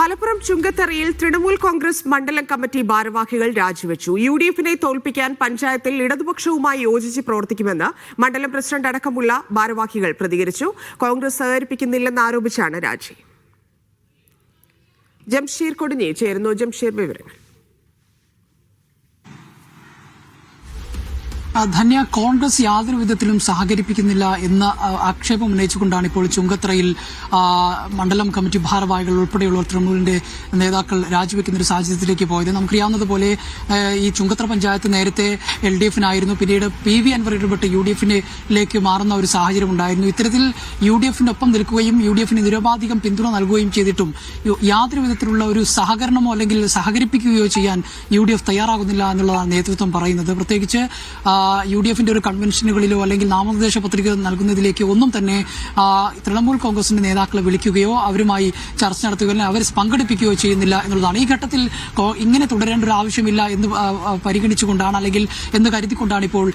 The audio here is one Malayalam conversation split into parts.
മലപ്പുറം ചുങ്കത്തറയിൽ തൃണമൂൽ കോൺഗ്രസ് മണ്ഡലം കമ്മിറ്റി ഭാരവാഹികൾ രാജിവെച്ചു. യു ഡി എഫിനെ തോൽപ്പിക്കാൻ പഞ്ചായത്തിൽ ഇടതുപക്ഷവുമായി യോജിച്ച് പ്രവർത്തിക്കുമെന്ന് മണ്ഡലം പ്രസിഡന്റ് അടക്കമുള്ള ഭാരവാഹികൾ പ്രതികരിച്ചു. കോൺഗ്രസ് സഹകരിപ്പിക്കുന്നില്ലെന്ന് ആരോപിച്ചാണ് രാജി. ജംഷീർ കൊടിഞ്ഞി ചേരുന്നു. ജംഷീർ വിവരങ്ങൾ. ധന്യ കോൺഗ്രസ് യാതൊരു വിധത്തിലും സഹകരിപ്പിക്കുന്നില്ല എന്ന ആക്ഷേപം ഉന്നയിച്ചുകൊണ്ടാണ് ഇപ്പോൾ ചുങ്കത്രയിൽ മണ്ഡലം കമ്മിറ്റി ഭാരവാഹികൾ ഉൾപ്പെടെയുള്ള തൃണമൂലിന്റെ നേതാക്കൾ രാജിവെക്കുന്ന ഒരു സാഹചര്യത്തിലേക്ക് പോയത്. നമുക്കറിയാവുന്നതുപോലെ ഈ ചുങ്കത്ര പഞ്ചായത്ത് നേരത്തെ എൽ ഡി എഫിനായിരുന്നു. പിന്നീട് പി വി അൻവർ ഇടപെട്ട് യു ഡി എഫിനിലേക്ക് മാറുന്ന ഒരു സാഹചര്യം ഉണ്ടായിരുന്നു. ഇത്തരത്തിൽ യു ഡി എഫിന്റെ ഒപ്പം നിൽക്കുകയും യു ഡി എഫിന് നിരവധികം പിന്തുണ നൽകുകയും ചെയ്തിട്ടും യാതൊരു വിധത്തിലുള്ള ഒരു സഹകരണമോ അല്ലെങ്കിൽ സഹകരിപ്പിക്കുകയോ ചെയ്യാൻ യു ഡി എഫ് തയ്യാറാകുന്നില്ല എന്നുള്ളതാണ് നേതൃത്വം പറയുന്നത്. പ്രത്യേകിച്ച് യു ഡി എഫിന്റെ ഒരു കൺവെൻഷനുകളിലോ അല്ലെങ്കിൽ നാമനിർദ്ദേശ പത്രിക നൽകുന്നതിലേക്ക് ഒന്നും തന്നെ തൃണമൂൽ കോൺഗ്രസിന്റെ നേതാക്കളെ വിളിക്കുകയോ അവരുമായി ചർച്ച നടത്തുകയോ അല്ലെങ്കിൽ അവരെ പങ്കെടുപ്പിക്കുകയോ ചെയ്യുന്നില്ല എന്നുള്ളതാണ്. ഈ ഘട്ടത്തിൽ ഇങ്ങനെ തുടരേണ്ട ഒരു ആവശ്യമില്ല എന്ന് പരിഗണിച്ചുകൊണ്ടാണ് അല്ലെങ്കിൽ എന്ന് കരുതിക്കൊണ്ടാണ് ഇപ്പോൾ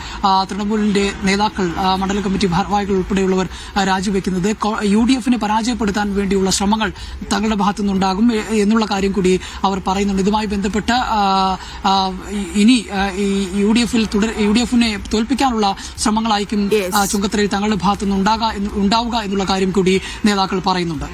തൃണമൂലിന്റെ നേതാക്കൾ മണ്ഡല കമ്മിറ്റി ഭാരവാഹികൾ ഉൾപ്പെടെയുള്ളവർ രാജിവെക്കുന്നത്. യു ഡി എഫിനെ പരാജയപ്പെടുത്താൻ വേണ്ടിയുള്ള ശ്രമങ്ങൾ തങ്ങളുടെ ഭാഗത്തു നിന്നുണ്ടാകും എന്നുള്ള കാര്യം കൂടി അവർ പറയുന്നുണ്ട്. ഇതുമായി ബന്ധപ്പെട്ട് ഇനി യു ഡി എഫിൽ യു ഡി എഫിനെ തോൽപ്പിക്കാനുള്ള ശ്രമങ്ങളായിരിക്കും ചുങ്കത്തറയിൽ തങ്ങളുടെ ഭാഗത്തുനിന്ന് ഉണ്ടാകുക ഉണ്ടാവുക എന്നുള്ള കാര്യം കൂടി നേതാക്കൾ പറയുന്നുണ്ട്.